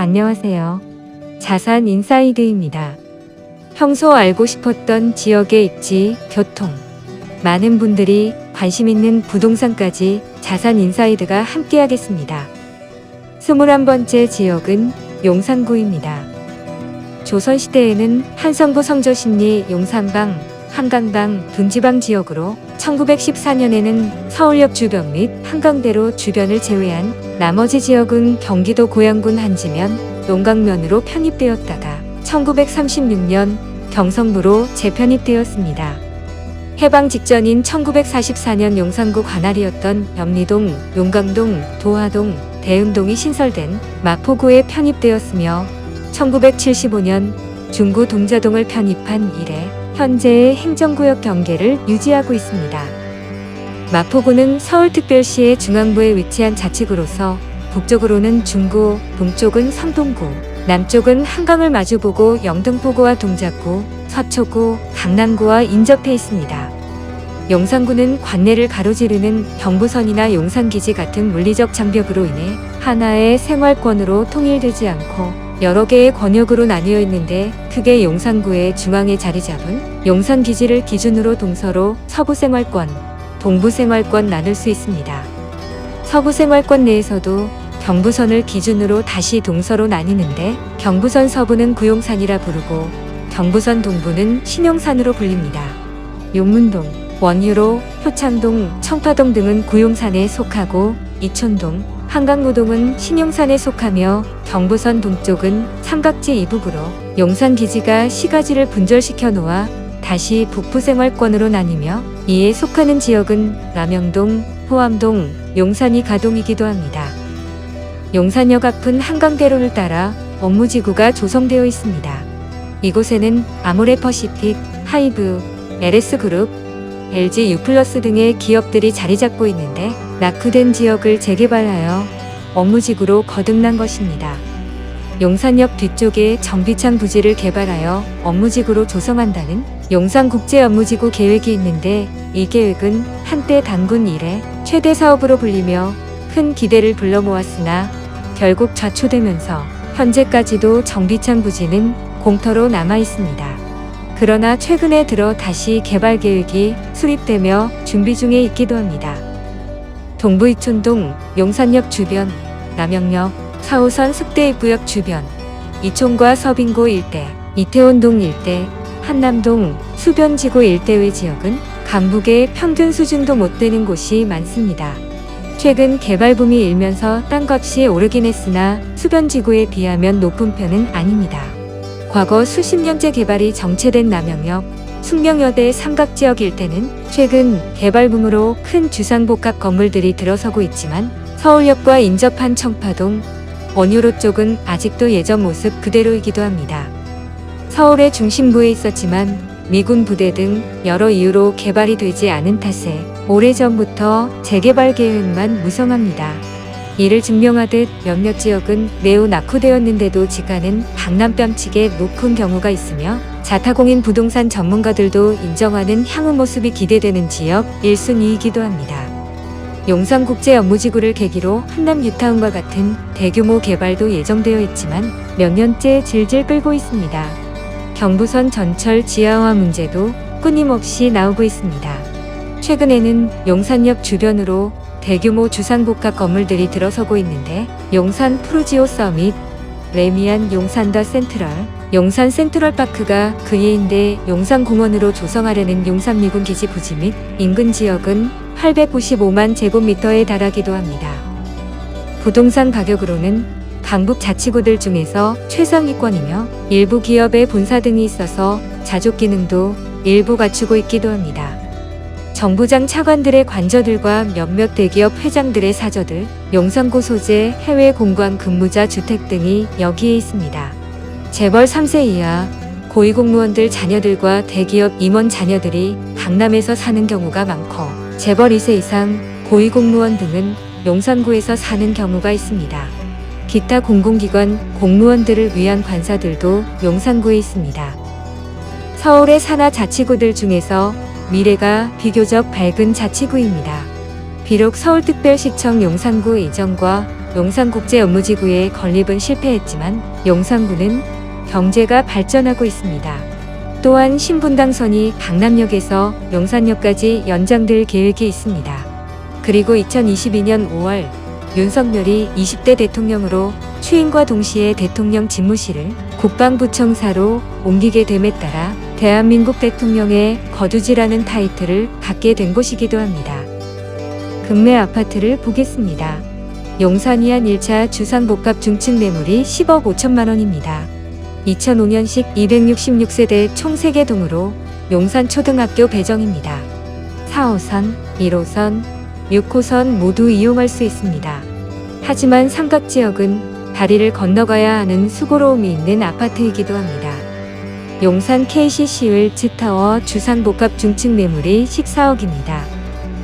안녕하세요. 자산 인사이드입니다. 평소 알고 싶었던 지역의 입지, 교통. 많은 분들이 관심 있는 부동산까지 자산 인사이드가 함께하겠습니다. 21번째 지역은 용산구입니다. 조선시대에는 한성부 성조신리 용산방, 한강방, 둔지방 지역으로 1914년에는 서울역 주변 및 한강대로 주변을 제외한 나머지 지역은 경기도 고양군 한지면, 용강면으로 편입되었다가 1936년 경성부로 재편입되었습니다. 해방 직전인 1944년 용산구 관할이었던 염리동, 용강동, 도화동, 대흥동이 신설된 마포구에 편입되었으며 1975년 중구 동자동을 편입한 이래 현재의 행정구역 경계를 유지하고 있습니다. 마포구는 서울특별시의 중앙부에 위치한 자치구로서 북쪽으로는 중구, 동쪽은 성동구, 남쪽은 한강을 마주보고 영등포구와 동작구, 서초구, 강남구와 인접해 있습니다. 용산구는 관내를 가로지르는 경부선이나 용산기지 같은 물리적 장벽으로 인해 하나의 생활권으로 통일되지 않고 여러 개의 권역으로 나뉘어 있는데 크게 용산구의 중앙에 자리 잡은 용산 기지를 기준으로 동서로 서부 생활권, 동부 생활권 나눌 수 있습니다. 서부 생활권 내에서도 경부선을 기준으로 다시 동서로 나뉘는데 경부선 서부는 구용산이라 부르고 경부선 동부는 신용산으로 불립니다. 용문동, 원유로, 효창동, 청파동 등은 구용산에 속하고 이촌동, 한강무동은 신용산에 속하며 경부선 동쪽은 삼각지 이북으로 용산 기지가 시가지를 분절시켜 놓아 다시 북부생활권으로 나뉘며 이에 속하는 지역은 남영동, 호암동, 용산이 가동이기도 합니다. 용산역 앞은 한강대로를 따라 업무지구가 조성되어 있습니다. 이곳에는 아모레퍼시픽, 하이브, LS그룹, LG U+ 등의 기업들이 자리 잡고 있는데 낙후된 지역을 재개발하여 업무지구로 거듭난 것입니다. 용산역 뒤쪽에 정비창 부지를 개발하여 업무지구로 조성한다는 용산국제업무지구 계획이 있는데 이 계획은 한때 단군 이래 최대 사업으로 불리며 큰 기대를 불러 모았으나 결국 좌초되면서 현재까지도 정비창 부지는 공터로 남아 있습니다. 그러나 최근에 들어 다시 개발 계획이 수립되며 준비 중에 있기도 합니다. 동부이촌동, 용산역 주변, 남영역, 4호선 습대입구역 주변, 이촌과 서빙고 일대, 이태원동 일대, 한남동, 수변지구 일대의 지역은 강북의 평균 수준도 못 되는 곳이 많습니다. 최근 개발붐이 일면서 땅값이 오르긴 했으나 수변지구에 비하면 높은 편은 아닙니다. 과거 수십 년째 개발이 정체된 남영역, 숙명여대 삼각지역 일대는 최근 개발붐으로 큰 주상복합 건물들이 들어서고 있지만 서울역과 인접한 청파동, 원유로 쪽은 아직도 예전 모습 그대로이기도 합니다. 서울의 중심부에 있었지만 미군 부대 등 여러 이유로 개발이 되지 않은 탓에 오래전부터 재개발 계획만 무성합니다. 이를 증명하듯 몇몇 지역은 매우 낙후되었는데도 지가는 강남뺨치게 높은 경우가 있으며 자타공인 부동산 전문가들도 인정하는 향후 모습이 기대되는 지역 1순위이기도 합니다. 용산국제 업무지구를 계기로 한남 뉴타운과 같은 대규모 개발도 예정되어 있지만 몇 년째 질질 끌고 있습니다. 경부선 전철 지하화 문제도 끊임없이 나오고 있습니다. 최근에는 용산역 주변으로 대규모 주상복합 건물들이 들어서고 있는데 용산 프루지오 서밋, 레미안 용산 더 센트럴, 용산 센트럴파크가 그 예인데 용산공원으로 조성하려는 용산 미군 기지 부지 및 인근 지역은 895만 제곱미터에 달하기도 합니다. 부동산 가격으로는 강북 자치구들 중에서 최상위권이며 일부 기업의 본사 등이 있어서 자족 기능도 일부 갖추고 있기도 합니다. 정부장 차관들의 관저들과 몇몇 대기업 회장들의 사저들, 용산고 소재 해외 공관 근무자 주택 등이 여기에 있습니다. 재벌 3세 이하 고위공무원들 자녀들과 대기업 임원 자녀들이 강남에서 사는 경우가 많고 재벌 2세 이상 고위공무원 등은 용산구에서 사는 경우가 있습니다. 기타 공공기관 공무원들을 위한 관사들도 용산구에 있습니다. 서울의 산하 자치구들 중에서 미래가 비교적 밝은 자치구입니다. 비록 서울특별시청 용산구 이전과 용산국제업무지구의 건립은 실패했지만 용산구는 경제가 발전하고 있습니다. 또한 신분당선이 강남역에서 용산역까지 연장될 계획이 있습니다. 그리고 2022년 5월 윤석열이 20대 대통령으로 취임과 동시에 대통령 집무실을 국방부청사로 옮기게 됨에 따라 대한민국 대통령의 거두지라는 타이틀을 갖게 된 곳이기도 합니다. 금매 아파트를 보겠습니다. 용산이안 1차 주상복합 중층 매물이 10억 5천만 원입니다. 2005년식 266세대 총 3개 동으로 용산 초등학교 배정입니다. 4호선, 1호선, 6호선 모두 이용할 수 있습니다. 하지만 삼각 지역은 다리를 건너가야 하는 수고로움이 있는 아파트이기도 합니다. 용산 KCC 웰츠타워 주상복합 중층 매물이 14억입니다.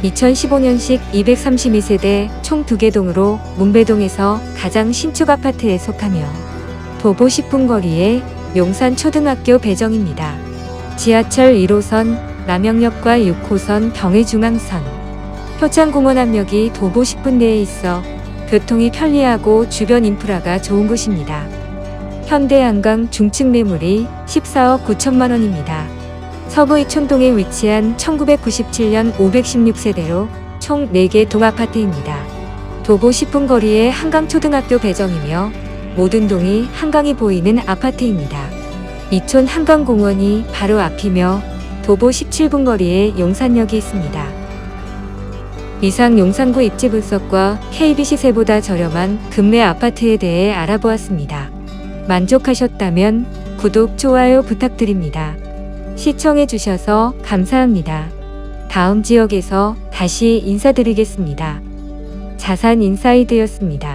2015년식 232세대 총 2개 동으로 문배동에서 가장 신축 아파트에 속하며 도보 10분 거리에 용산 초등학교 배정입니다. 지하철 1호선 남영역과 6호선 경의중앙선 효창공원 압력이 도보 10분 내에 있어 교통이 편리하고 주변 인프라가 좋은 곳입니다. 현대한강 중층 매물이 14억 9천만 원입니다. 서부 이촌동에 위치한 1997년 516세대로 총 4개 동아파트입니다. 도보 10분 거리에 한강초등학교 배정이며 모든 동이 한강이 보이는 아파트입니다. 이촌 한강공원이 바로 앞이며 도보 17분 거리에 용산역이 있습니다. 이상 용산구 입지 분석과 KB 시세보다 저렴한 금매 아파트에 대해 알아보았습니다. 만족하셨다면 구독, 좋아요 부탁드립니다. 시청해주셔서 감사합니다. 다음 지역에서 다시 인사드리겠습니다. 자산 인사이드였습니다.